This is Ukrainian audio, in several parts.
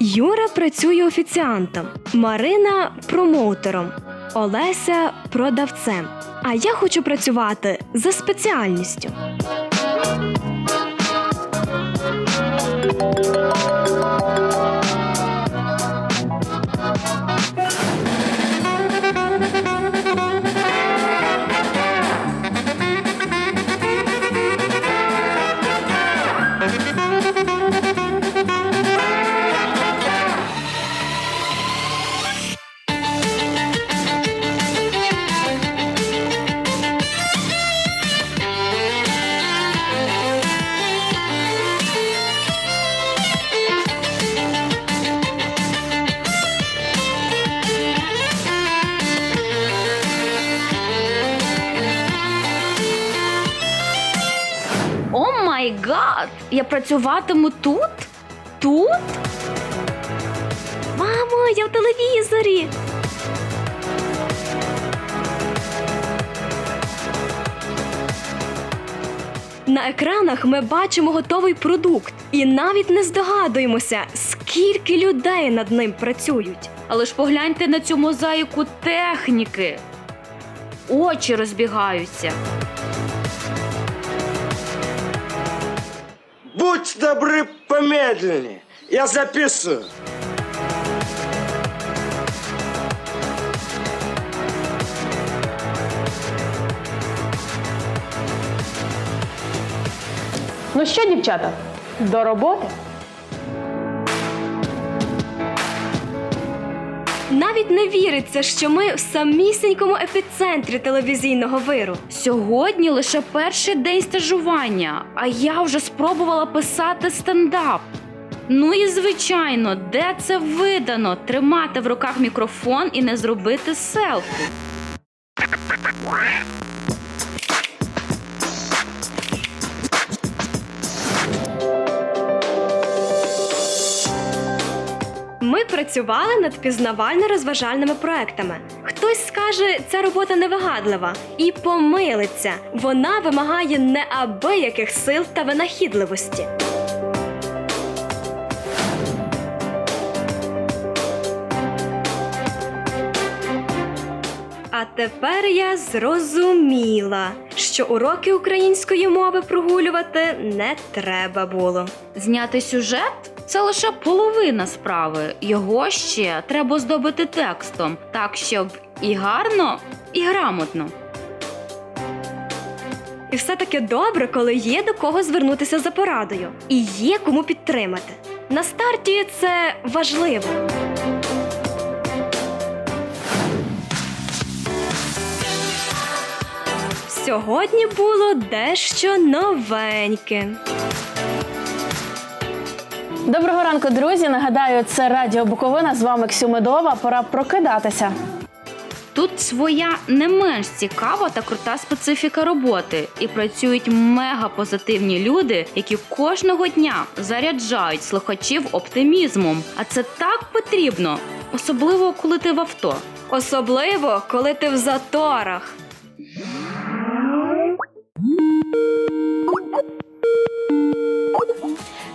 Юра працює офіціантом, Марина промоутером, Олеся продавцем. А я хочу працювати за спеціальністю. Гад! Я працюватиму тут? Тут? Мамо, я в телевізорі. На екранах ми бачимо готовий продукт і навіть не здогадуємося, скільки людей над ним працюють. Але ж погляньте на цю мозаїку техніки. Очі розбігаються. Будь добры, помедленнее. Я записываю. Ну що, дівчата, до роботи? Навіть не віриться, що ми в самісінькому епіцентрі телевізійного виру. Сьогодні лише перший день стажування, а я вже спробувала писати стендап. Ну і звичайно, де це видано тримати в руках мікрофон і не зробити селфі. Працювали над пізнавально-розважальними проектами. Хтось скаже, ця робота невигадлива і помилиться. Вона вимагає неабияких сил та винахідливості. А тепер я зрозуміла, що уроки української мови прогулювати не треба було. Зняти сюжет це лише половина справи. Його ще треба здобити текстом, так щоб і гарно, і грамотно. І все таки добре, коли є до кого звернутися за порадою і є кому підтримати. На старті це важливо. Сьогодні було дещо новеньке. Доброго ранку, друзі. Нагадаю, це Радіо Буковина. З вами Ксю Медова. Пора прокидатися. Тут своя не менш цікава та крута специфіка роботи, і працюють мега позитивні люди, які кожного дня заряджають слухачів оптимізмом. А це так потрібно, особливо коли ти в авто. Особливо, коли ти в заторах.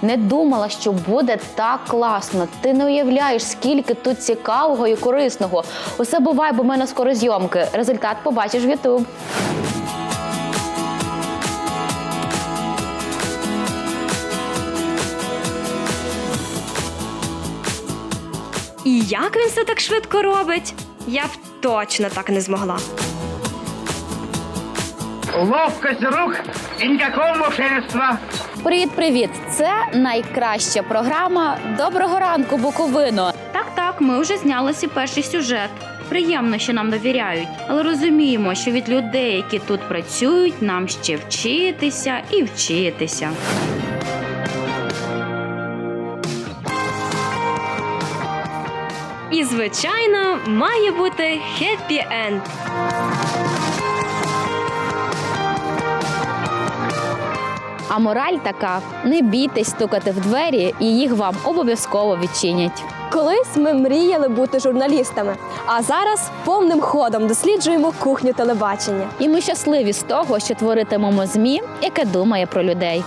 Не думала, що буде так класно. Ти не уявляєш, скільки тут цікавого і корисного. Усе буває, бо в мене скоро зйомки. Результат побачиш в Ютуб. І як він все так швидко робить? Я б точно так не змогла. Ловкость рук и никакого мошенничества. Привіт, привіт! Це найкраща програма Доброго ранку, Буковино. Так, так, ми вже зняли свій перший сюжет. Приємно, що нам довіряють, але розуміємо, що від людей, які тут працюють, нам ще вчитися і вчитися. І, звичайно, має бути хеппі енд. А мораль така: не бійтесь стукати в двері, і їх вам обов'язково відчинять. Колись ми мріяли бути журналістами, а зараз повним ходом досліджуємо кухню телебачення. І ми щасливі з того, що творитимемо змі, яке думає про людей.